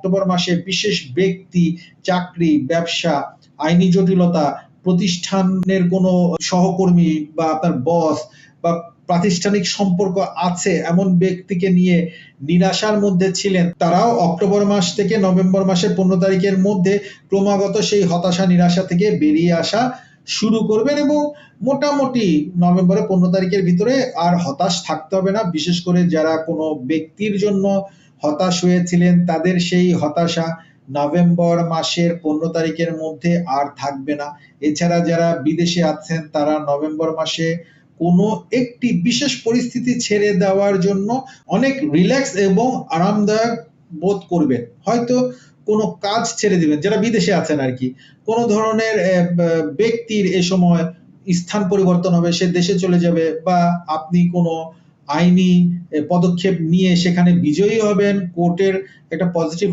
October মাসে বিশেষ ব্যক্তি, চাকরি, ব্যবসা, আইনি জটিলতা, প্রতিষ্ঠানের কোনো সহকর্মী বা আপনার বস বা প্রাতিষ্ঠানিক সম্পর্ক আছে এমন ব্যক্তিকে নিয়ে নিরাশার মধ্যে ছিলেন, তারাও অক্টোবর মাস থেকে নভেম্বর মাসের পনেরো তারিখের মধ্যে ক্রমাগত সেই হতাশা, নিরাশা থেকে বেরিয়ে আসা শুরু করবেন এবং মোটামুটি নভেম্বরের পনেরো তারিখের ভিতরে আর হতাশ থাকতে হবে না। বিশেষ করে যারা কোনো ব্যক্তির জন্য হতাশ হয়েছিলেন, তাদের সেই হতাশা নভেম্বর মাসের পনেরো তারিখের মধ্যে আর থাকবে না। এছাড়া যারা বিদেশে আছেন, তারা নভেম্বর মাসে কোনো একটি বিশেষ পরিস্থিতি ছেড়ে দেওয়ার জন্য অনেক রিল্যাক্স এবং আরামদায়ক বোধ করবেন। হয়তো কোনো কাজ ছেড়ে দিবেন, যারা বিদেশে আছেন আর কি। কোনো ধরনের ব্যক্তির এ সময় স্থান পরিবর্তন হবে, সে দেশে চলে যাবে বা আপনি কোনো আইনি পদক্ষেপ নিয়ে সেখানে বিজয়ী হবেন কোর্টের একটা পজিটিভ